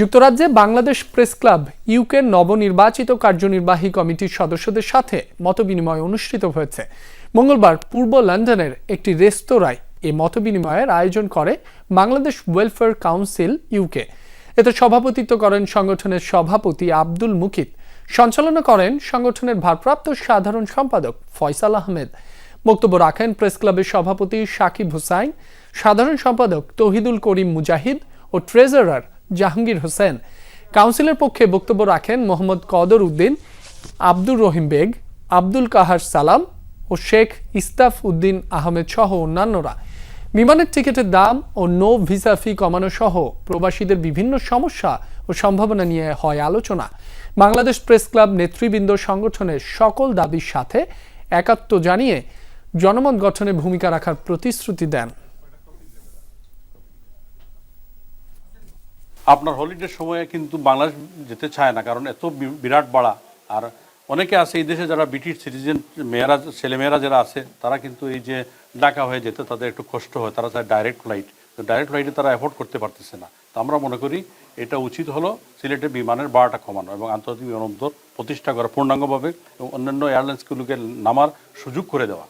যুক্তরাজ্যে Bangladesh press club ইউকের নবনির্বাচিত কার্যনির্বাহী কমিটির সদস্যদের সাথে মতবিনিময় অনুষ্ঠিত হয়েছে। মঙ্গলবার পূর্ব লন্ডনের একটি রেস্তোরাঁয় এই মতবিনিময়ের আয়োজন করে বাংলাদেশ ওয়েলফেয়ার কাউন্সিল ইউকে। এতে সভাপতিত্ব করেন সংগঠনের সভাপতি আব্দুল মুকিত। সঞ্চালনা করেন সংগঠনের ভারপ্রাপ্ত সাধারণ সম্পাদক ফয়সাল আহমেদ। বক্তব্য রাখেন প্রেস ক্লাবের সভাপতি সাকিব হুসাইন, সাধারণ সম্পাদক তহিদুল করিম মুজাহিদ ও ট্রেজারার জাহাঙ্গীর হোসেন। কাউন্সিলের পক্ষে বক্তব্য রাখেন মোহাম্মদ কদর উদ্দিন, আব্দুর রহিম বেগ, আব্দুল কাহার সালাম ও শেখ ইস্তাফ উদ্দিন আহমেদ সহ অন্যান্যরা। বিমানের টিকিটের দাম ও নো ভিসা ফি কমানো সহ প্রবাসীদের বিভিন্ন সমস্যা ও সম্ভাবনা নিয়ে হয় আলোচনা। বাংলাদেশ প্রেস ক্লাব নেতৃবৃন্দ সংগঠনের সকল দাবির সাথে একাত্ম জানিয়ে জনমত গঠনে ভূমিকা রাখার প্রতিশ্রুতি দেন। আপনার হলিডের সময়ে কিন্তু বাংলাদেশ যেতে চায় না, কারণ এত বিরাট বাড়া। আর অনেকে আছে এই দেশে যারা ব্রিটিশ সিটিজেন মেয়েরা, ছেলেমেয়েরা যারা আছে, তারা কিন্তু এই যে ডাকা হয়ে যেতে তাদের একটু কষ্ট হয়, তারা চায় ডাইরেক্ট ফ্লাইট তো ডাইরেক্ট ফ্লাইটে তারা অ্যাফোর্ড করতে পারতেছে না। তো আমরা মনে করি এটা উচিত হলো সিলেটে বিমানের বাড়াটা কমানো এবং আন্তর্জাতিক বিমানবন্দর প্রতিষ্ঠা করা পূর্ণাঙ্গভাবে এবং অন্যান্য এয়ারলাইন্সগুলোকে নামার সুযোগ করে দেওয়া।